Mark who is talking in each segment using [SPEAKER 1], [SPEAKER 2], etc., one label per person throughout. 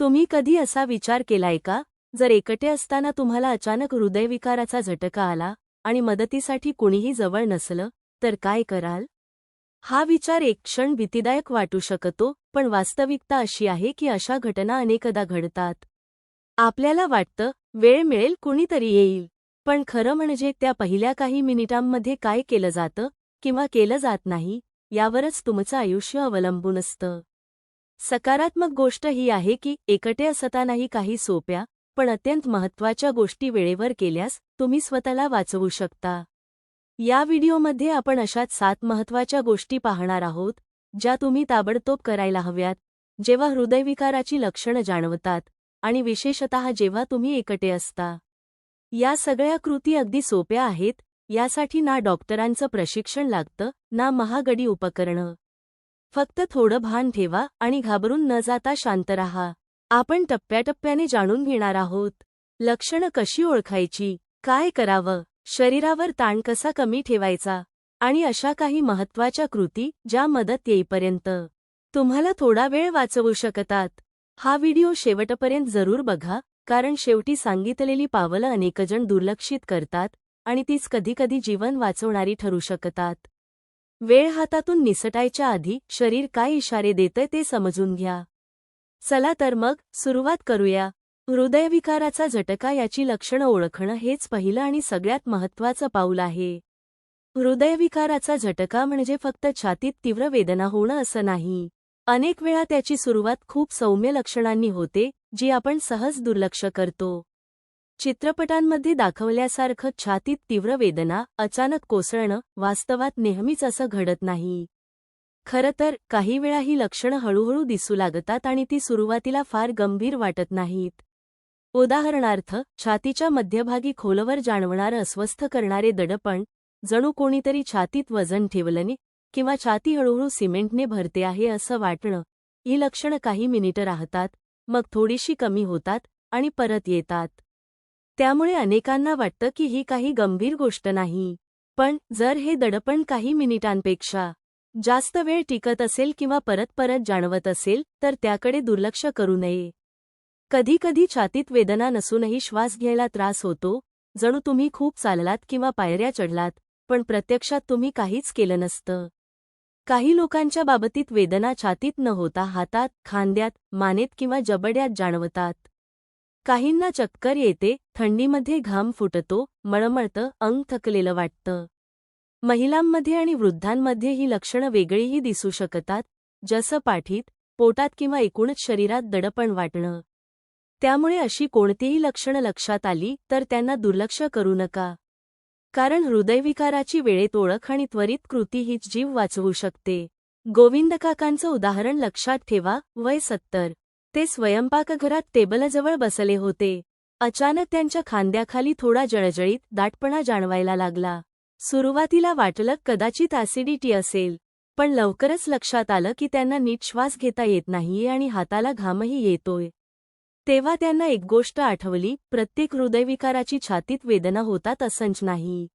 [SPEAKER 1] तुम्ही कधी असा विचार केलाय का? जर एकटे असताना तुम्हाला अचानक हृदयविकाराचा झटका आला आणि मदतीसाठी कुणीही जवळ नसलं तर काय कराल? हा विचार एक क्षण भीतीदायक वाटू शकतो पण वास्तविकता अशी आहे की अशा घटना अनेकदा घडतात. आपल्याला वाटतं वेळ मिळेल कुणीतरी येईल. पण खरं म्हणजे त्या पहिल्या काही मिनिटांमध्ये काय केलं जातं किंवा केलं जात नाही यावरच तुमचं आयुष्य अवलंबून असतं. सकारात्मक गोष्ट ही आहे की एकटे असतानाही काही सोप्या पण अत्यंत महत्त्वाच्या गोष्टी वेळेवर केल्यास तुम्ही स्वतःला वाचवू शकता. या व्हिडिओमध्ये आपण अशाच सात महत्त्वाच्या गोष्टी पाहणार आहोत ज्या तुम्ही ताबडतोब करायला हव्यात जेव्हा हृदयविकाराची लक्षणं जाणवतात आणि विशेषतः जेव्हा तुम्ही एकटे असता. या सगळ्या कृती अगदी सोप्या आहेत यासाठी ना डॉक्टरांचं प्रशिक्षण लागतं ना महागडी उपकरणं. फक्त थोडं भान ठेवा आणि घाबरून न जाता शांत राहा. आपण टप्प्याटप्प्याने जाणून घेणार आहोत. लक्षणं कशी ओळखायची? काय करावं? शरीरावर ताण कसा कमी ठेवायचा? आणि अशा काही महत्त्वाच्या कृती ज्या मदत येईपर्यंत. तुम्हाला थोडा वेळ वाचवू शकतात. हा व्हिडिओ शेवटपर्यंत जरूर बघा कारण शेवटी सांगितलेली पावलं अनेकजण दुर्लक्षित करतात आणि तीच कधीकधी जीवन वाचवणारी ठरू शकतात. वेळ हातातून निसटायच्या आधी शरीर काय इशारे देतंय ते समजून घ्या. चला तर मग सुरुवात करूया. हृदयविकाराचा झटका याची लक्षणं ओळखणं हेच पहिलं आणि सगळ्यात महत्त्वाचं पाऊल आहे. हृदयविकाराचा झटका म्हणजे फक्त छातीत तीव्र वेदना होणं असं नाही. अनेक वेळा त्याची सुरुवात खूप सौम्य लक्षणांनी होते जी आपण सहज दुर्लक्ष करतो. चित्रपटांमध्ये दाखवल्यासारखं छातीत तीव्र वेदना अचानक कोसळणं वास्तवात नेहमीच असं घडत नाही. खरं तर काही वेळा ही लक्षणं हळूहळू दिसू लागतात आणि ती सुरुवातीला फार गंभीर वाटत नाहीत. उदाहरणार्थ छातीच्या मध्यभागी खोलवर जाणवणारं अस्वस्थ करणारे दडपण जणू कोणीतरी छातीत वजन ठेवलंने किंवा छाती हळूहळू सिमेंटने भरते आहे असं वाटणं. ही लक्षणं काही मिनिटं राहतात मग थोडीशी कमी होतात आणि परत येतात. त्यामुळे अनेकांना वाटतं की ही काही गंभीर गोष्ट नाही. पण जर हे दडपण काही मिनिटांपेक्षा जास्त वेळ टिकत असेल किंवा परत परत जाणवत असेल तर त्याकडे दुर्लक्ष करू नये. कधीकधी छातीत वेदना नसूनही श्वास घ्यायला त्रास होतो. जणू तुम्ही खूप चाललात किंवा पायऱ्या चढलात पण प्रत्यक्षात तुम्ही काहीच केलं नसतं. काही लोकांच्या बाबतीत वेदना छातीत न होता हातात खांद्यात मानेत किंवा जबड्यात जाणवतात. काहींना चक्कर येते थंडीमध्ये घाम फुटतो मळमळतं अंग थकलेलं वाटतं. महिलांमध्ये आणि वृद्धांमध्ये ही लक्षणं वेगळीही दिसू शकतात जसं पाठीत पोटात किंवा एकूणच शरीरात दडपण वाटणं. त्यामुळे अशी कोणतीही लक्षणं लक्षात आली तर त्यांना दुर्लक्ष करू नका. कारण हृदयविकाराची वेळेत ओळख आणि त्वरित कृती हीच जीव वाचवू शकते. गोविंद काकांचं उदाहरण लक्षात ठेवा वय सत्तर. ते स्वयंपाकघरात टेबलजवळ बसले होते. अचानक त्यांच्या खांद्याखाली थोडा जळजळीत दाटपणा जाणवायला लागला. सुरुवातीला वाटलं कदाचित ॲसिडिटी असेल पण लवकरच लक्षात आलं की त्यांना नीट श्वास घेता येत नाहीये आणि हाताला घामही येतोय. तेव्हा त्यांना एक गोष्ट आठवली प्रत्येक हृदयविकाराची छातीत वेदना होतात असंच नाही.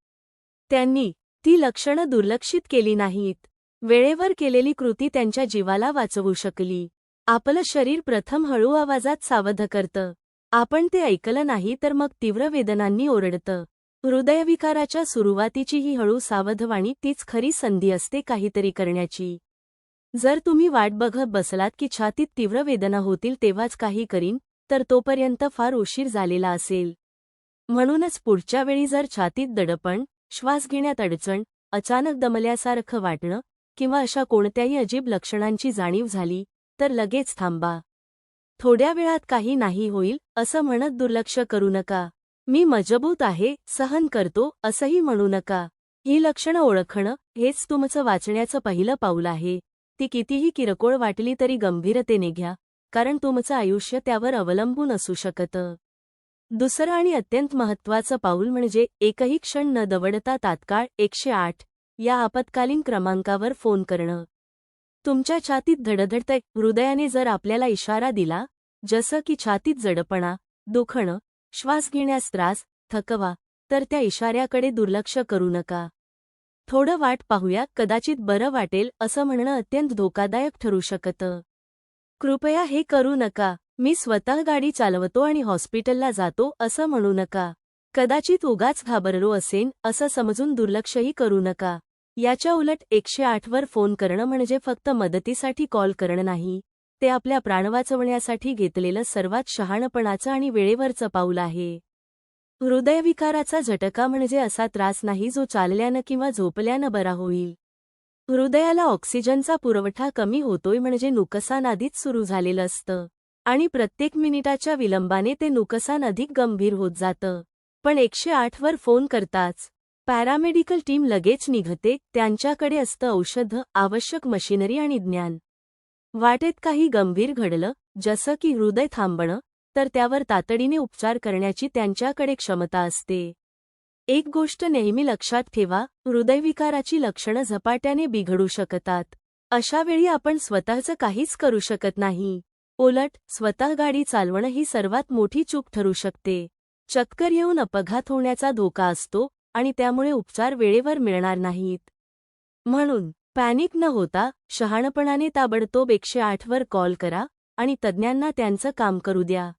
[SPEAKER 1] त्यांनी ती लक्षणं दुर्लक्षित केली नाहीत. वेळेवर केलेली कृती त्यांच्या जीवाला वाचवू शकली. आपलं शरीर प्रथम हळू आवाजात सावध करतं. आपण ते ऐकलं नाही तर मग तीव्र वेदनांनी ओरडतं. हृदयविकाराच्या सुरुवातीची ही हळू सावधवाणी तीच खरी संधी असते काहीतरी करण्याची. जर तुम्ही वाट बघत बसलात की छातीत तीव्र वेदना होतील तेव्हाच काही करीन तर तोपर्यंत फार उशीर झालेला असेल. म्हणूनच पुढच्या वेळी जर छातीत दडपण श्वास घेण्यात अडचण अचानक दमल्यासारखं वाटणं किंवा अशा कोणत्याही अजीब लक्षणांची जाणीव झाली तर लगेच थांबा. थोड्या वेळात काही नाही होईल असं म्हणत दुर्लक्ष करू नका. मी मजबूत आहे सहन करतो असंही म्हणू नका. ही लक्षणं ओळखणं हेच तुमचं वाचण्याचं पहिलं पाऊल आहे. ती कितीही किरकोळ वाटली तरी गंभीरतेने घ्या कारण तुमचं आयुष्य त्यावर अवलंबून असू शकतं. दुसरं आणि अत्यंत महत्त्वाचं पाऊल म्हणजे एकही क्षण न दवडता तात्काळ एकशे आठ या आपत्कालीन क्रमांकावर फोन करणं. तुमच्या छातीत धडधडतंय. हृदयाने जर आपल्याला इशारा दिला जसं की छातीत जडपणा दुखणं श्वास घेण्यास त्रास थकवा तर त्या इशाऱ्याकडे दुर्लक्ष करू नका. थोडं वाट पाहूया कदाचित बरं वाटेल असं म्हणणं अत्यंत धोकादायक ठरू शकतं. कृपया हे करू नका. मी स्वतः गाडी चालवतो आणि हॉस्पिटलला जातो असं म्हणू नका. कदाचित उगाच घाबरलो असेन असं समजून दुर्लक्षही करू नका. याच्या उलट एकशे आठवर फोन करणं म्हणजे फक्त मदतीसाठी कॉल करणं नाही. ते आपल्या प्राण वाचवण्यासाठी घेतलेलं सर्वात शहाणपणाचं आणि वेळेवरचं पाऊल आहे. हृदयविकाराचा झटका म्हणजे असा त्रास नाही जो चालल्यानं किंवा झोपल्यानं बरा होईल. हृदयाला ऑक्सिजनचा पुरवठा कमी होतोय म्हणजे नुकसान आधीच सुरू झालेलं असतं. आणि प्रत्येक मिनिटाच्या विलंबाने ते नुकसान अधिक गंभीर होत जातं. पण एकशे आठवर फोन करताच पॅरामेडिकल टीम लगेच निघते त्यांच्याकडे असतं औषधं आवश्यक मशिनरी आणि ज्ञान. वाटेत काही गंभीर घडलं जसं की हृदय थांबणं तर त्यावर तातडीने उपचार करण्याची त्यांच्याकडे क्षमता असते. एक गोष्ट नेहमी लक्षात ठेवा हृदयविकाराची लक्षणं झपाट्याने बिघडू शकतात. अशावेळी आपण स्वतःचं काहीच करू शकत नाही. उलट स्वतः गाडी चालवणं ही सर्वात मोठी चूक ठरू शकते. चक्कर येऊन अपघात होण्याचा धोका असतो आणि त्यामुळे उपचार वेळेवर मिळणार नाहीत. म्हणून पॅनिक न होता शहाणपणाने ताबडतोब एकशे आठवर कॉल करा आणि तज्ज्ञांना त्यांचं काम करू द्या.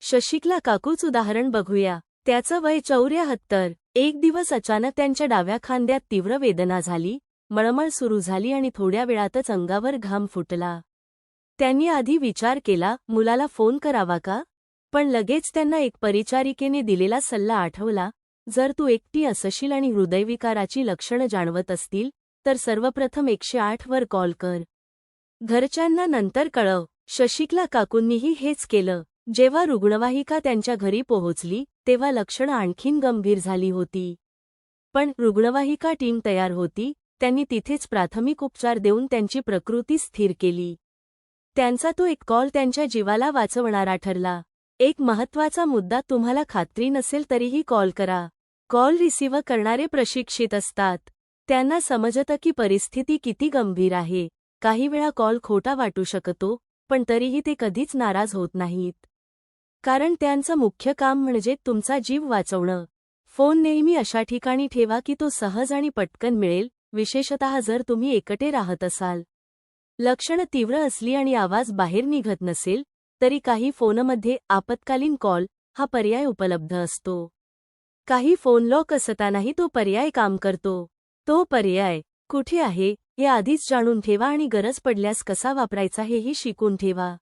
[SPEAKER 1] शशिकला काकूच उदाहरण बघूया. त्याचं वय चौऱ्याहत्तर. एक दिवस अचानक त्यांच्या डाव्या खांद्यात तीव्र वेदना झाली मळमळ सुरू झाली आणि थोड्या वेळातच अंगावर घाम फुटला. त्यांनी आधी विचार केला मुलाला फोन करावा का? पण लगेच त्यांना एक परिचारिकेने दिलेला सल्ला आठवला जर तू एकटी असशील आणि हृदयविकाराची लक्षणं जाणवत असतील तर सर्वप्रथम एकशे आठवर कॉल कर. घरच्यांना नंतर कळव. शशिकला काकूंनीही हेच केलं. जेव्हा रुग्णवाहिका त्यांच्या घरी पोहोचली तेव्हा लक्षणं आणखीन गंभीर झाली होती. पण रुग्णवाहिका टीम तयार होती त्यांनी तिथेच प्राथमिक उपचार देऊन त्यांची प्रकृती स्थिर केली. त्यांचा तो एक कॉल त्यांच्या जीवाला वाचवणारा ठरला. एक महत्त्वाचा मुद्दा तुम्हाला खात्री नसेल तरीही कॉल करा. कॉल रिसिव्ह करणारे प्रशिक्षित असतात. त्यांना समजतं की परिस्थिती किती गंभीर आहे. काही वेळा कॉल खोटा वाटू शकतो पण तरीही ते कधीच नाराज होत नाहीत. कारण त्यांचं मुख्य काम म्हणजे तुमचा जीव वाचवणं. फोन नेहमी अशा ठिकाणी ठेवा की तो सहज आणि पटकन मिळेल विशेषतः जर तुम्ही एकटे राहत असाल. लक्षणं तीव्र असली आणि आवाज बाहेर निघत नसेल तरी काही फोनमध्ये आपत्कालीन कॉल हा पर्याय उपलब्ध असतो. काही फोन लॉक असतानाही तो पर्याय काम करतो. तो पर्याय कुठे आहे हे आधीच जाणून ठेवा आणि गरज पडल्यास कसा वापरायचा हेही शिकून ठेवा.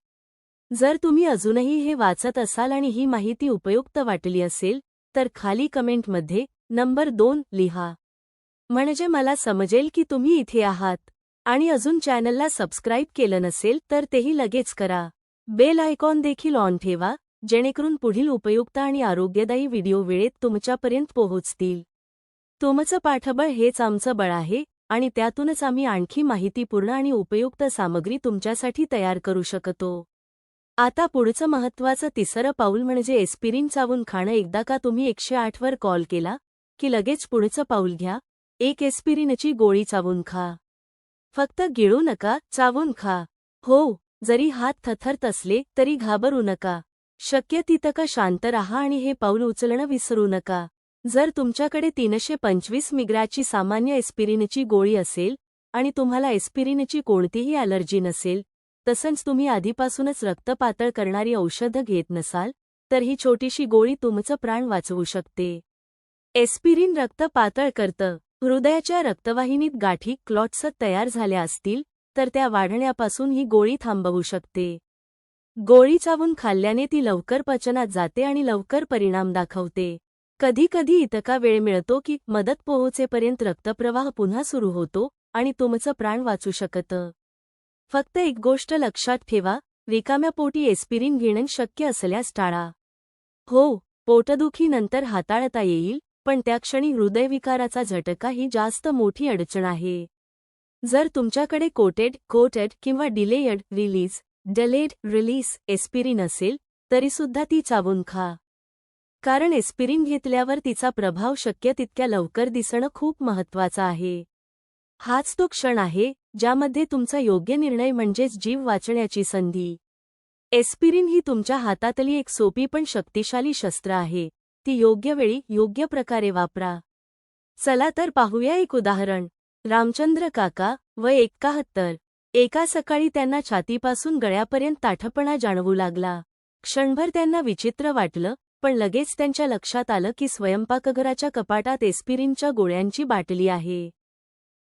[SPEAKER 1] जर तुम्ही अजूनही हे वाचत असाल आणि ही माहिती उपयुक्त वाटली असेल तर खाली कमेंटमध्ये नंबर दोन लिहा. म्हणजे मला समजेल की तुम्ही इथे आहात आणि अजून चॅनलला सबस्क्राईब केलं नसेल तर तेही लगेच करा. बेल आयकॉन देखील ऑन ठेवा जेणेकरून पुढील उपयुक्त आणि आरोग्यदायी व्हिडिओ वेळेत तुमच्यापर्यंत पोहोचतील. तुमचं पाठबळ हेच आमचं बळ आहे आणि त्यातूनच आम्ही आणखी माहितीपूर्ण आणि उपयुक्त सामग्री तुमच्यासाठी तयार करू शकतो. आता पुढचं महत्त्वाचं तिसरं पाऊल म्हणजे एस्पिरिन चावून खाणं. एकदा का तुम्ही एकशे आठवर कॉल केला की लगेच पुढचं पाऊल घ्या. एक एस्पिरिनची गोळी चावून खा. फक्त गिळू नका चावून खा. हो जरी हात थथरत असले तरी घाबरू नका. शक्य तितकं शांत रहा आणि हे पाऊल उचलणं विसरू नका. जर तुमच्याकडे तीनशे पंचवीस मिग्राची सामान्य एस्पिरिनची गोळी असेल आणि तुम्हाला एस्पिरिनची कोणतीही ॲलर्जी नसेल तसंच तुम्ही आधीपासूनच रक्त पातळ करणारी औषधं घेत नसाल तर ही छोटीशी गोळी तुमचं प्राण वाचवू शकते. एस्पिरिन रक्त पातळ करतं. हृदयाच्या रक्तवाहिनीत गाठी क्लॉट्स तयार झाल्या असतील तर त्या वाढण्यापासून ही गोळी थांबवू शकते. गोळी चावून खाल्ल्याने ती लवकर पचनात जाते आणि लवकर परिणाम दाखवते. कधीकधी इतका वेळ मिळतो की मदत पोहोचेपर्यंत रक्तप्रवाह पुन्हा सुरू होतो आणि तुमचं प्राण वाचू शकतं. फक्त एक गोष्ट लक्षात ठेवा रिकाम्या पोटी एस्पिरिन घेणं शक्य असल्यास टाळा. हो पोटदुखी नंतर हाताळता येईल पण त्या क्षणी हृदयविकाराचा झटका ही जास्त मोठी अडचण आहे. जर तुमच्याकडे कोटेड कोटेड किंवा delayed release delayed release aspirin असेल तरीसुद्धा ती चावून खा. कारण एस्पिरिन घेतल्यावर तिचा प्रभाव शक्य तितक्या लवकर दिसणं खूप महत्वाचं आहे. हाच तो क्षण आहे ज्यामध्ये तुमचा योग्य निर्णय म्हणजेच जीव वाचण्याची संधी. एस्पिरिन ही तुमच्या हातातली एक सोपी पण शक्तिशाली शस्त्र आहे. ती योग्य वेळी योग्य प्रकारे वापरा. चला तर पाहूया एक उदाहरण. रामचंद्र काका वय एक्काहत्तर एका सकाळी त्यांना छातीपासून गळ्यापर्यंत ताठपणा जाणवू लागला. क्षणभर त्यांना विचित्र वाटलं पण लगेच त्यांच्या लक्षात आलं की स्वयंपाकघराच्या कपाटात एस्पिरिनच्या गोळ्यांची बाटली आहे.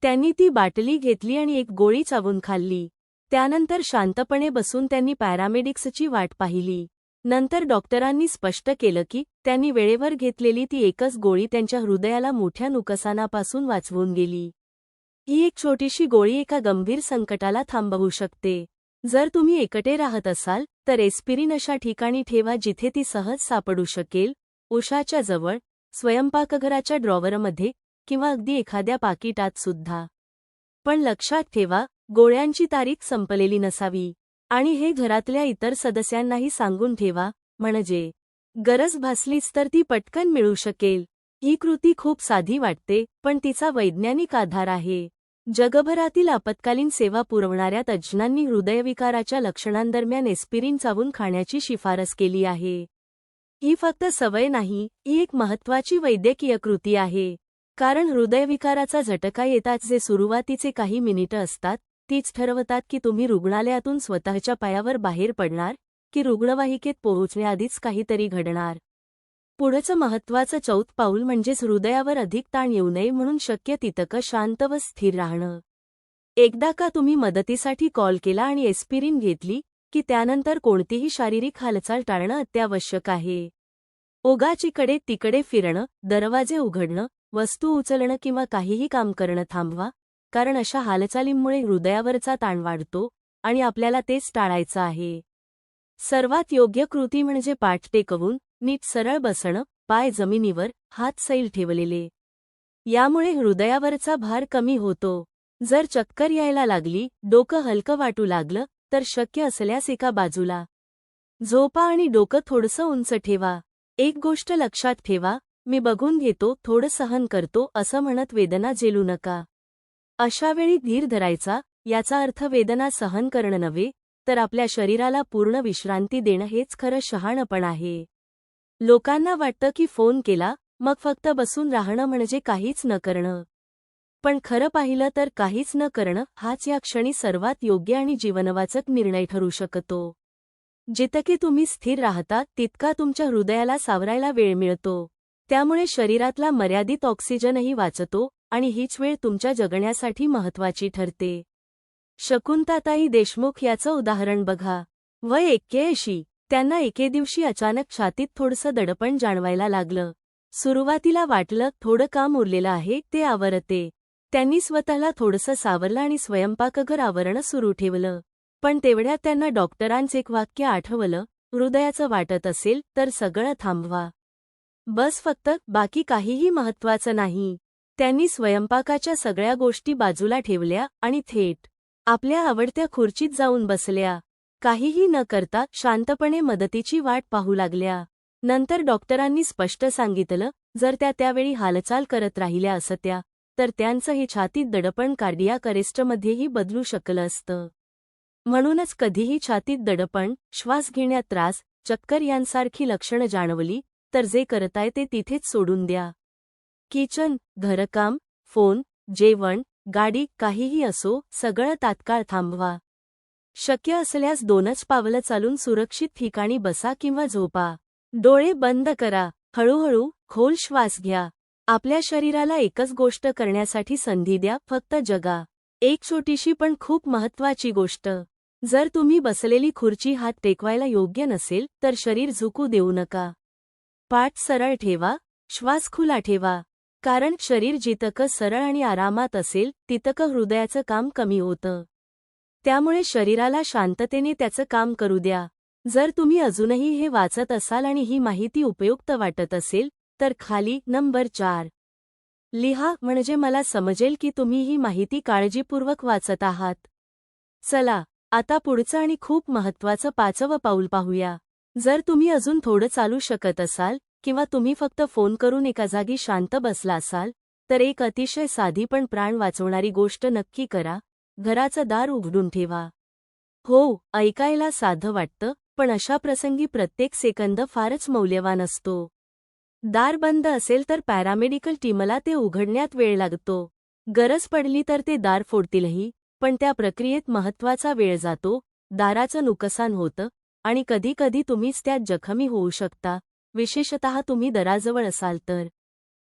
[SPEAKER 1] त्यांनी ती बाटली घेतली आणि एक गोळी चावून खाल्ली. त्यानंतर शांतपणे बसून त्यांनी पॅरामेडिक्सची वाट पाहिली. नंतर डॉक्टरांनी स्पष्ट केलं की त्यांनी वेळेवर घेतलेली ती एकच गोळी त्यांच्या हृदयाला मोठ्या नुकसानापासून वाचवून गेली. ही एक छोटीशी गोळी एका गंभीर संकटाला थांबवू शकते. जर तुम्ही एकटे राहत असाल तर एस्पिरिन अशा ठिकाणी ठेवा जिथे ती सहज सापडू शकेल उषाच्या जवळ स्वयंपाकघराच्या ड्रॉवरमध्ये किंवा अगदी एखाद्या पाकिटात सुद्धा. पण लक्षात ठेवा गोळ्यांची तारीख संपलेली नसावी. आणि हे घरातल्या इतर सदस्यांनाही सांगून ठेवा म्हणजे गरज भासलीच तर ती पटकन मिळू शकेल. ही कृती खूप साधी वाटते पण तिचा वैज्ञानिक आधार आहे. जगभरातील आपत्कालीन सेवा पुरवणाऱ्या तज्ज्ञांनी हृदयविकाराच्या लक्षणांदरम्यान एस्पिरिन चावून खाण्याची शिफारस केली आहे. ही फक्त सवय नाही ही एक महत्वाची वैद्यकीय कृती आहे. कारण हृदयविकाराचा झटका येताच जे सुरुवातीचे काही मिनिटं असतात तीच ठरवतात की तुम्ही रुग्णालयातून स्वतःच्या पायावर बाहेर पडणार की रुग्णवाहिकेत पोहोचण्याआधीच काहीतरी घडणार. पुढचं महत्वाचं चौथ पाऊल म्हणजेच हृदयावर अधिक ताण येऊ नये म्हणून शक्य तितकं शांत व स्थिर राहणं. एकदा का तुम्ही मदतीसाठी कॉल केला आणि एस्पिरिन घेतली की त्यानंतर कोणतीही शारीरिक हालचाल टाळणं अत्यावश्यक आहे. ओगाचीकडे तिकडे फिरणं दरवाजे उघडणं वस्तू उचलणं किंवा काहीही काम करणं थांबवा कारण अशा हालचालींमुळे हृदयावरचा ताण वाढतो आणि आपल्याला तेच टाळायचं आहे. सर्वात योग्य कृती म्हणजे पाठ टेकवून नीट सरळ बसणं पाय जमिनीवर हात सैल ठेवलेले. यामुळे हृदयावरचा भार कमी होतो. जर चक्कर यायला लागली डोकं हलकं वाटू लागलं तर शक्य असल्यास एका बाजूला. झोपा आणि डोकं थोडंसं उंच ठेवा. एक गोष्ट लक्षात ठेवा मी बघून घेतो थोडं सहन करतो असं म्हणत वेदना झेलू नका. अशावेळी धीर धरायचा याचा अर्थ वेदना सहन करणं नव्हे तर आपल्या शरीराला पूर्ण विश्रांती देणं हेच खरं शहाणपण आहे. लोकांना वाटतं की फोन केला मग फक्त बसून राहणं म्हणजे काहीच न करणं. पण खरं पाहिलं तर काहीच न करणं हाच या क्षणी सर्वात योग्य आणि जीवनवाचक निर्णय ठरू शकतो. जितके तुम्ही स्थिर राहता तितका तुमच्या हृदयाला सावरायला वेळ मिळतो. त्यामुळे शरीरातला मर्यादित ऑक्सिजनही वाचतो आणि हीच वेळ तुमच्या जगण्यासाठी महत्वाची ठरते. शकुंताताई देशमुख याचं उदाहरण बघा. वय एक्क्याऐंशी. त्यांना एके दिवशी अचानक छातीत थोडंसं दडपण जाणवायला लागलं. सुरुवातीला वाटलं थोडं काम उरलेलं आहे ते आवरते. त्यांनी स्वतःला थोडंसं सावरलं आणि स्वयंपाकघर आवरणं सुरू ठेवलं. पण तेवढ्यात त्यांना डॉक्टरांचं एक वाक्य आठवलं हृदयाचं वाटत असेल तर सगळं थांबवा. बस फक्त बाकी काहीही महत्वाचं नाही. त्यांनी स्वयंपाकाच्या सगळ्या गोष्टी बाजूला ठेवल्या आणि थेट आपल्या आवडत्या खुर्चीत जाऊन बसल्या. काहीही न करता शांतपणे मदतीची वाट पाहू लागल्या. नंतर डॉक्टरांनी स्पष्ट सांगितलं जर त्या त्यावेळी हालचाल करत राहिल्या असत्या तर त्यांचं हे छातीत दडपण कार्डियाक अरेस्टमध्येही बदलू शकलं असतं. म्हणूनच कधीही छातीत दडपण श्वास घेण्यात त्रास चक्कर यांसारखी लक्षणं जाणवली तर जे करताय ते तिथेच सोडून द्या. किचन घरकाम फोन जेवण गाडी काहीही असो सगळं तात्काळ थांबवा. शक्य असल्यास दोनच पावलं चालून सुरक्षित ठिकाणी बसा किंवा झोपा. डोळे बंद करा. हळूहळू खोल श्वास घ्या. आपल्या शरीराला एकच गोष्ट करण्यासाठी संधी द्या फक्त जगा. एक छोटीशी पण खूप महत्वाची गोष्ट. जर तुम्ही बसलेली खुर्ची हात टेकवायला योग्य नसेल तर शरीर झुकू देऊ नका. पाठ सरळ ठेवा. श्वास खुला ठेवा. कारण शरीर जितकं सरळ आणि आरामात असेल तितकं हृदयाचं काम कमी होतं. त्यामुळे शरीराला शांततेने त्याचं काम करू द्या. जर तुम्ही अजूनही हे वाचत असाल आणि ही माहिती उपयुक्त वाटत असेल तर खाली नंबर चार. लिहा म्हणजे मला समजेल की तुम्ही ही माहिती काळजीपूर्वक वाचत आहात. चला आता पुढचं आणि खूप महत्वाचं पाचवं पाऊल पाहूया. जर तुम्ही अजून थोडं चालू शकत असाल किंवा तुम्ही फक्त फोन करून एका जागी शांत बसला असाल तर एक अतिशय साधी पण प्राण वाचवणारी गोष्ट नक्की करा घराचं दार उघडून ठेवा. हो ऐकायला साधं वाटतं पण अशा प्रसंगी प्रत्येक सेकंद फारच मौल्यवान असतो. दार बंद असेल तर पॅरामेडिकल टीमला ते उघडण्यात वेळ लागतो. गरज पडली तर ते दार फोडतीलही पण त्या प्रक्रियेत महत्त्वाचा वेळ जातो दाराचं नुकसान होतं आणि कधीकधी तुम्हीच त्यात जखमी होऊ शकता विशेषतः तुम्ही दराजवळ असाल तर.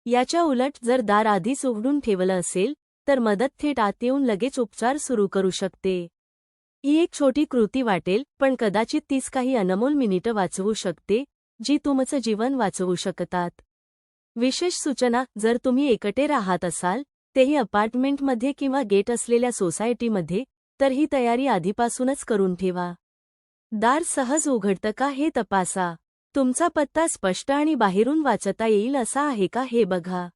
[SPEAKER 1] याच्या उलट जर दार आधीच उघडून ठेवलं असेल तर मदत थेट आत येऊन लगेच उपचार सुरू करू शकते. ही एक छोटी कृती वाटेल पण कदाचित तीच काही अनमोल मिनिटं वाचवू शकते जी तुमचं जीवन वाचवू शकतात. विशेष सूचना जर तुम्ही एकटे राहत असाल तेही अपार्टमेंटमध्ये किंवा गेट असलेल्या सोसायटीमध्ये तर ही तयारी आधीपासूनच करून ठेवा. दार सहज उघडतं का हे तपासा. तुमचा पत्ता स्पष्ट आणि बाहेरून वाचता येईल असा आहे का हे बघा.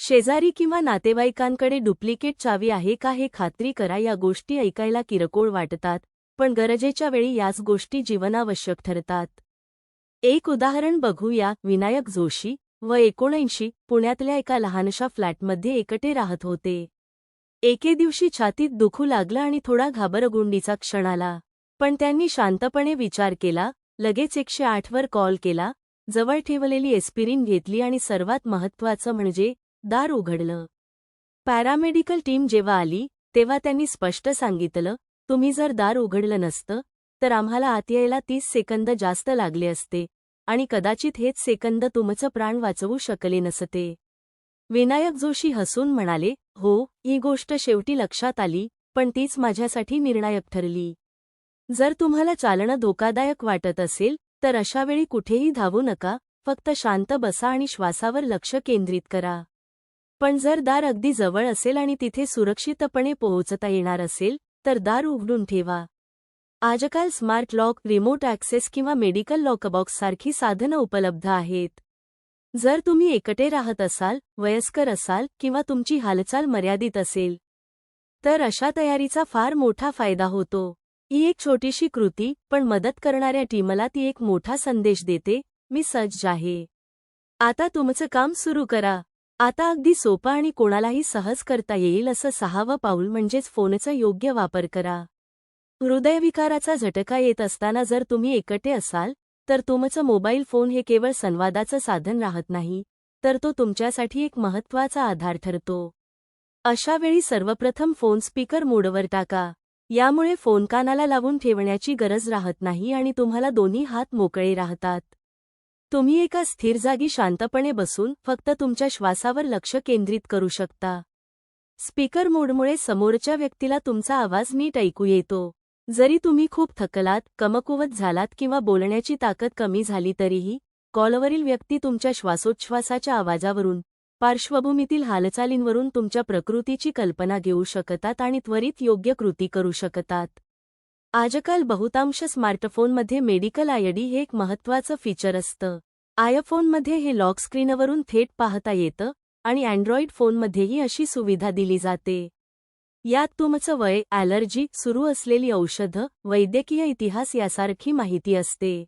[SPEAKER 1] शेजारी किंवा नातेवाईकांकडे डुप्लिकेट चावी आहे का हे खात्री करा. या गोष्टी ऐकायला किरकोळ वाटतात पण गरजेच्या वेळी याच गोष्टी जीवनावश्यक ठरतात. एक उदाहरण बघूया. विनायक जोशी व एकोणऐंशी पुण्यातल्या एका लहानशा फ्लॅटमध्ये एकटे राहत होते. एके दिवशी छातीत दुखू लागलं आणि थोडा घाबरगुंडीचा क्षण आला. पण त्यांनी शांतपणे विचार केला लगेच एकशे आठवर कॉल केला जवळ ठेवलेली एस्पिरिन घेतली आणि सर्वात महत्त्वाचं म्हणजे दार उघडलं. पॅरामेडिकल टीम जेव्हा आली तेव्हा त्यांनी स्पष्ट सांगितलं तुम्ही जर दार उघडलं नसतं तर आम्हाला आत यायला तीस सेकंद जास्त लागले असते आणि कदाचित हेच सेकंद तुमचं प्राण वाचवू शकले नसते. विनायक जोशी हसून म्हणाले हो ही गोष्ट शेवटी लक्षात आली पण तीच माझ्यासाठी निर्णायक ठरली. जर तुम्हाला चालणं धोकादायक वाटत असेल तर अशावेळी कुठेही धावू नका फक्त शांत बसा आणि श्वासावर लक्ष केंद्रित करा. पण जर दार अगदी जवळ असेल आणि तिथे सुरक्षितपणे पोहोचता येणार असेल तर दार उघडून ठेवा. आजकाल स्मार्ट लॉक रिमोट ॲक्सेस किंवा मेडिकल लॉकबॉक्स सारखी साधनं उपलब्ध आहेत. जर तुम्ही एकटे राहत असाल वयस्कर असाल किंवा तुमची हालचाल मर्यादित असेल तर अशा तयारीचा फार मोठा फायदा होतो. ही एक छोटीशी कृती पण मदत करणाऱ्या टीमला ती एक मोठा संदेश देते मी सज्ज आहे. आता तुमचं काम सुरू करा. आता अगदी सोपा आणि कोणालाही सहज करता येईल असं सहावं पाऊल म्हणजेच फोनचा योग्य वापर करा. हृदयविकाराचा झटका येत असताना जर तुम्ही एकटे असाल तर तुमचं मोबाईल फोन हे केवळ संवादाचं साधन राहत नाही तर तो तुमच्यासाठी एक महत्त्वाचा आधार ठरतो. अशावेळी सर्वप्रथम फोन स्पीकर मोडवर टाका. यामुळे फोन कानाला लावून ठेवण्याची गरज राहत नाही आणि तुम्हाला दोन्ही हात मोकळे राहतात. तुम्ही एका स्थिर जागी शांतपणे बसून फक्त तुमच्या श्वासावर लक्ष केंद्रित करू शकता. स्पीकर मोडमुळे समोरच्या व्यक्तीला तुमचा आवाज नीट ऐकू येतो. जरी तुम्ही खूप थकलात कमकुवत झालात किंवा बोलण्याची ताकद कमी झाली तरीही कॉलवरील व्यक्ती तुमच्या श्वासोच्छ्वासाच्या आवाजावरून पार्श्वभूमीतील हालचालींवरून तुमच्या प्रकृतीची कल्पना घेऊ शकतात आणि त्वरित योग्य कृती करू शकतात. आजकाल बहुतांश स्मार्टफोनमध्ये मेडिकल आयडी हे एक महत्त्वाचं फीचर असतं. आयफोनमध्ये हे लॉक स्क्रीनवरून थेट पाहता येतं आणि अँड्रॉइड फोनमध्येही अशी सुविधा दिली जाते. यात तुमचं वय ॲलर्जी सुरू असलेली औषधं वैद्यकीय इतिहास यासारखी माहिती असते.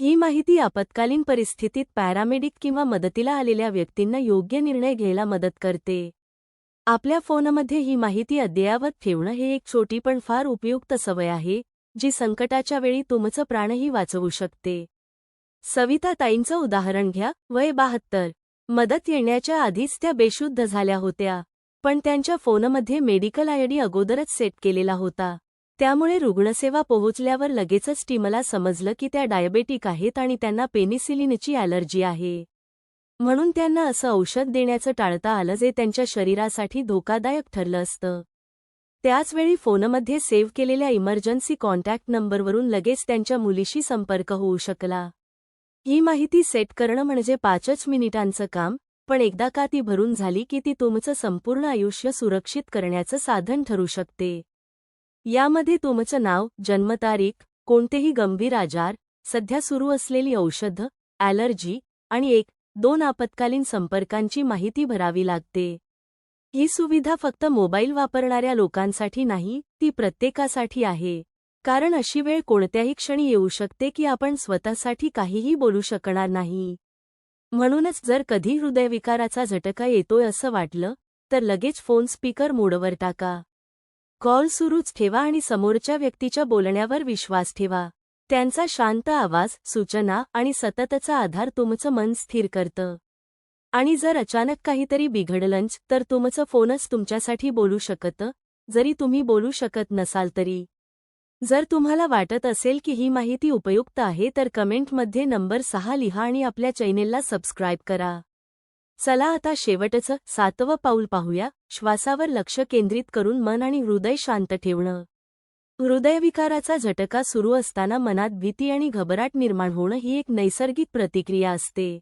[SPEAKER 1] ही माहिती आपत्कालीन परिस्थितीत पॅरामेडिक किंवा मदतीला आलेल्या व्यक्तींना योग्य निर्णय घ्यायला मदत करते. आपल्या फोनमध्ये ही माहिती अद्ययावत ठेवणं हे एक छोटी पण फार उपयुक्त सवय आहे जी संकटाच्या वेळी तुमचं प्राणही वाचवू शकते. सविता ताईंचं उदाहरण घ्या वय बहात्तर. मदत येण्याच्या आधीच त्या बेशुद्ध झाल्या होत्या पण त्यांच्या फोनमध्ये मेडिकल आयडी अगोदरच सेट केलेला होता. त्यामुळे रुग्णसेवा पोहोचल्यावर लगेचच टीमला समजलं की त्या डायबेटिक आहेत आणि त्यांना पेनिसिलिनची ॲलर्जी आहे. म्हणून त्यांना असं औषध देण्याचं टाळता आलं जे त्यांच्या शरीरासाठी धोकादायक ठरलं असतं. त्याचवेळी फोनमध्ये सेव्ह केलेल्या इमर्जन्सी कॉन्टॅक्ट नंबरवरून लगेच त्यांच्या मुलीशी संपर्क होऊ शकला. ही माहिती सेट करणं म्हणजे पाचच मिनिटांचं काम पण एकदा का ती भरून झाली की ती तुमचं संपूर्ण आयुष्य सुरक्षित करण्याचं साधन ठरू शकते. यामध्ये तुमचं नाव जन्मतारीख कोणतेही गंभीर आजार सध्या सुरू असलेली औषधं ॲलर्जी आणि एक दोन आपत्कालीन संपर्कांची माहिती भरावी लागते. ही सुविधा फक्त मोबाईल वापरणाऱ्या लोकांसाठी नाही ती प्रत्येकासाठी आहे. कारण अशी वेळ कोणत्याही क्षणी येऊ शकते की आपण स्वतःसाठी काहीही बोलू शकणार नाही. म्हणूनच जर कधी हृदयविकाराचा झटका येतोय असं वाटलं तर लगेच फोन स्पीकर मोडवर टाका. कॉल सुरूच ठेवा आणि समोरच्या व्यक्तीच्या बोलण्यावर विश्वास ठेवा. त्यांचा शांत आवाज सूचना आणि सततचा आधार तुमचं मन स्थिर करतं. आणि जर अचानक काहीतरी बिघडलंच तर तुमचं फोनच तुमच्यासाठी बोलू शकतं. जरी तुम्ही बोलू शकत नसाल तरी. जर तुम्हाला वाटत असेल की ही माहिती उपयुक्त आहे तर कमेंटमध्ये नंबर सहा लिहा आणि आपल्या चॅनेलला सबस्क्राईब करा. चला आता शेवटचं सातवं पाऊल पाहूया श्वासावर लक्ष केंद्रित करून मन आणि हृदय शांत ठेवणं. हृदयविकाराचा झटका सुरू असताना मनात भीती आणि घबराट निर्माण होणं ही एक नैसर्गिक प्रतिक्रिया असते.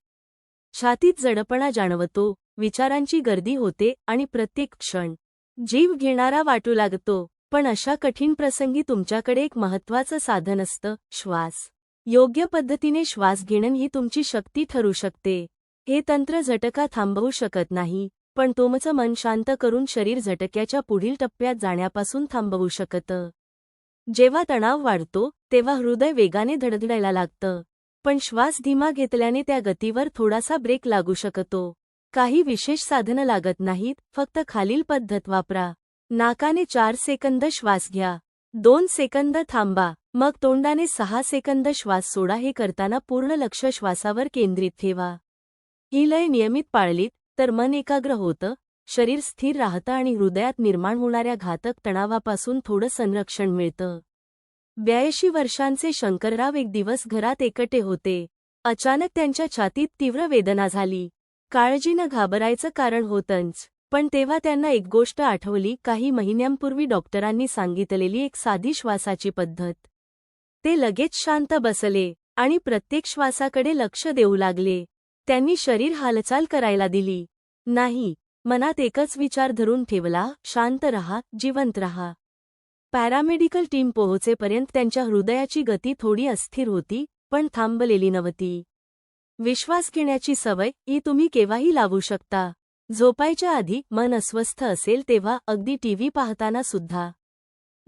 [SPEAKER 1] छातीत जडपणा जाणवतो विचारांची गर्दी होते आणि प्रत्येक क्षण जीव घेणारा वाटू लागतो पण अशा कठीण प्रसंगी तुमच्याकडे एक महत्वाचं साधन असतं श्वास. योग्य पद्धतीने श्वास घेणं ही तुमची शक्ती ठरू शकते. हे तंत्र झटका थांबवू शकत नाही पण तुमचं मन शांत करून शरीर झटक्याच्या पुढील टप्प्यात जाण्यापासून थांबवू शकतं. जेव्हा तणाव वाढतो तेव्हा हृदय वेगाने धडधडायला लागतं. पण श्वास धीमा घेतल्याने त्या गतीवर थोडासा ब्रेक लागू शकतो. काही विशेष साधनं लागत नाहीत फक्त खालील पद्धत वापरा. नाकाने चार सेकंद श्वास घ्या. दोन सेकंद थांबा. मग तोंडाने सहा सेकंद श्वास सोडा हे करताना पूर्ण लक्ष श्वासावर केंद्रित ठेवा. ही लय नियमित पाळलीत तर मन एकाग्र होतं शरीर स्थिर राहतं आणि हृदयात निर्माण होणाऱ्या घातक तणावापासून थोडं संरक्षण मिळतं. ब्याऐंशी वर्षांचे शंकरराव एक दिवस घरात एकटे होते. अचानक त्यांच्या छातीत तीव्र वेदना झाली. काळजीनं घाबरायचं कारण होतंच पण तेव्हा त्यांना एक गोष्ट आठवली काही महिन्यांपूर्वी डॉक्टरांनी सांगितलेली एक साधी श्वासाची पद्धत. ते लगेच शांत बसले आणि प्रत्येक श्वासाकडे लक्ष देऊ लागले. त्यांनी शरीर हालचाल करायला दिली. नाही मनात एकच विचार धरून ठेवला शांत रहा जिवंत रहा. पॅरामेडिकल टीम पोहोचेपर्यंत त्यांच्या हृदयाची गती थोडी अस्थिर होती पण थांबलेली नव्हती. विश्वास घेण्याची सवय ही तुम्ही केव्हाही लावू शकता. झोपायच्या आधी मन अस्वस्थ असेल तेव्हा अगदी टीव्ही पाहताना सुद्धा.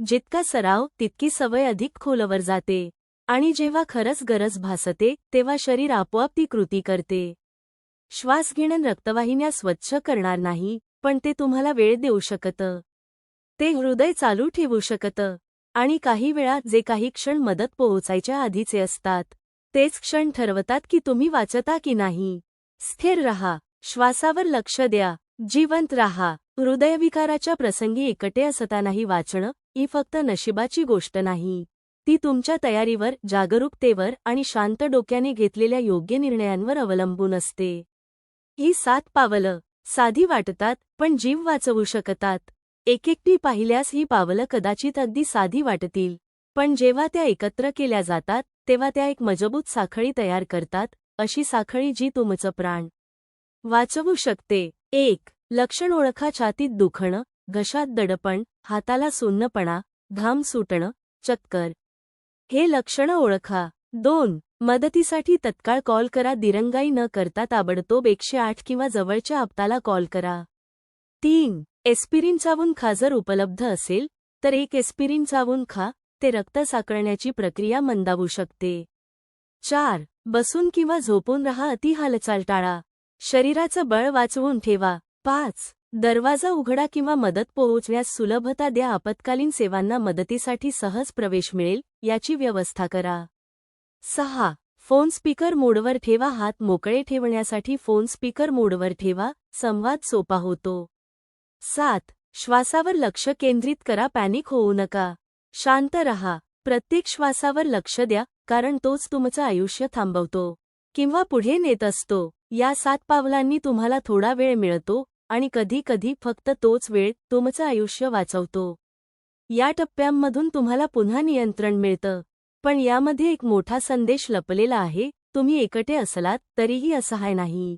[SPEAKER 1] जितका सराव तितकी सवय अधिक खोलवर जाते. आणि जेव्हा खरंच गरज भासते तेव्हा शरीर आपोआप ती कृती करते. श्वास घेणं रक्तवाहिन्या स्वच्छ करणार नाही पण ते तुम्हाला वेळ देऊ शकतं. ते हृदय चालू ठेवू शकतं. आणि काही वेळा जे काही क्षण मदत पोहोचायच्या आधीचे असतात तेच क्षण ठरवतात की तुम्ही वाचता की नाही. स्थिर रहा श्वासावर लक्ष द्या जिवंत रहा. हृदयविकाराच्या प्रसंगी एकटे असतानाही वाचणं ही फक्त नशिबाची गोष्ट नाही. ती तुमच्या तयारीवर जागरूकतेवर आणि शांत डोक्याने घेतलेल्या योग्य निर्णयांवर अवलंबून असते. ही सात पावलं. साधी वाटतात पण जीव वाचवू शकतात. एकेकटी पाहिल्यास ही पावलं कदाचित अगदी साधी वाटतील. पण जेव्हा त्या एकत्र केल्या जातात तेव्हा त्या एक मजबूत साखळी तयार करतात अशी साखळी जी तुमचं प्राण वाचवू शकते. एक लक्षण ओळखा छातीत दुखणं घशात दडपण हाताला सुन्नपणा घाम सुटणं चक्कर. हे लक्षणं ओळखा. दोन मदतीसाठी तत्काळ कॉल करा दिरंगाई न करता ताबडतोब एकशे आठ किंवा जवळच्या आपताला कॉल करा. तीन एस्पिरिन चावून खा जर उपलब्ध असेल तर एक एस्पिरिन चावून खा ते रक्त साकळण्याची प्रक्रिया मंदावू शकते. चार बसून किंवा झोपून रहा अति हालचाल टाळा. शरीराचं बळ वाचवून ठेवा. पाच दरवाजा उघडा किंवा मदत पोहोचण्यास सुलभता द्या आपत्कालीन सेवांना मदतीसाठी सहज प्रवेश मिळेल याची व्यवस्था करा. सहा. फोन स्पीकर मोडवर ठेवा. हात मोकळे ठेवण्यासाठी फोन स्पीकर मोडवर ठेवा. संवाद सोपा होतो. सात. श्वासावर लक्ष केंद्रित करा. पॅनिक होऊ नका. शांत रहा. प्रत्येक श्वासावर लक्ष द्या कारण तोच तुमचं आयुष्य थांबवतो. किंवा पुढे नेत असतो. या सात पावलांनी तुम्हाला थोडा वेळ मिळतो आणि कधी कधी फक्त तोच वेळ तुमचं आयुष्य वाचवतो. या टप्प्यांमधून तुम्हाला पुन्हा नियंत्रण मिळतं. पण यामध्ये एक मोठा संदेश लपलेला आहे तुम्ही एकटे असलात तरीही असहाय नाही.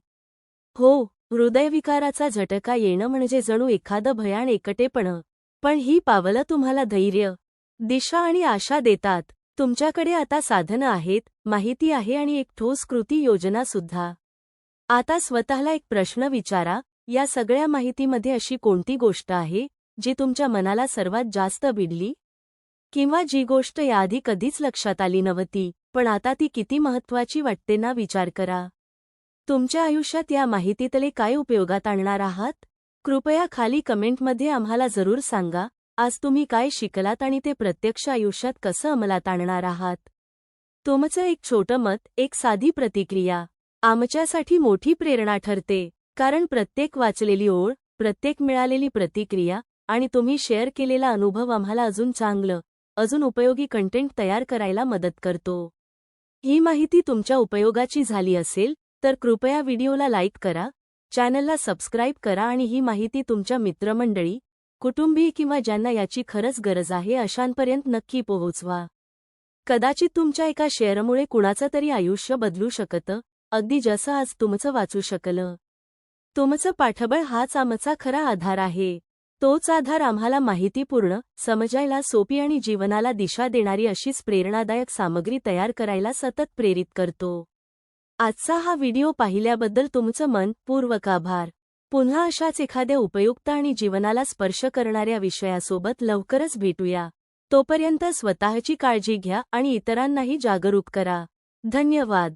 [SPEAKER 1] हो हृदयविकाराचा झटका येणं म्हणजे जणू एखादं भयान एकटेपण. पण ही पावलं तुम्हाला धैर्य दिशा आणि आशा देतात. तुमच्याकडे आता साधनं आहेत माहिती आहे आणि एक ठोस कृती योजना सुद्धा. आता स्वतःला एक प्रश्न विचारा या सगळ्या माहितीमध्ये अशी कोणती गोष्ट आहे जी तुमच्या मनाला सर्वात जास्त भिडली? किंवा जी गोष्ट याआधी कधीच लक्षात आली नव्हती पण आता ती किती महत्वाची वाटते ना विचार करा. तुमच्या आयुष्यात या माहितीतले काय उपयोगात आणणार आहात? कृपया खाली कमेंटमध्ये आम्हाला जरूर सांगा आज तुम्ही काय शिकलात आणि ते प्रत्यक्ष आयुष्यात कसं अंमलात आणणार आहात? तुमचं एक छोटं मत एक साधी प्रतिक्रिया आमच्यासाठी मोठी प्रेरणा ठरते कारण प्रत्येक वाचलेली ओळ प्रत्येक मिळालेली प्रतिक्रिया आणि तुम्ही शेअर केलेला अनुभव आम्हाला अजून चांगलं अजून उपयोगी कंटेंट तयार करायला मदत करतो. ही माहिती तुमच्या उपयोगाची झाली असेल तर कृपया व्हिडिओला लाईक करा चॅनलला सबस्क्राईब करा आणि ही माहिती तुमच्या मित्रमंडळी कुटुंबीय किंवा ज्यांना याची खरंच गरज आहे अशांपर्यंत नक्की पोहोचवा. कदाचित तुमच्या एका शेअरमुळे कुणाचं तरी आयुष्य बदलू शकतं अगदी जसं आज तुमचं वाचू शकलं. तुमचं पाठबळ हाच आमचा खरा आधार आहे. तोच आधार आम्हाला माहितीपूर्ण समजायला सोपी आणि जीवनाला दिशा देणारी अशीच प्रेरणादायक सामग्री तयार करायला सतत प्रेरित करतो. आजचा हा व्हिडिओ पाहिल्याबद्दल तुमचं मन पूर्वक आभार. पुन्हा अशाच एखाद्या उपयुक्त आणि जीवनाला स्पर्श करणाऱ्या विषयासोबत लवकरच भेटूया. तोपर्यंत स्वतःची काळजी घ्या आणि इतरांनाही जागरूक करा. धन्यवाद.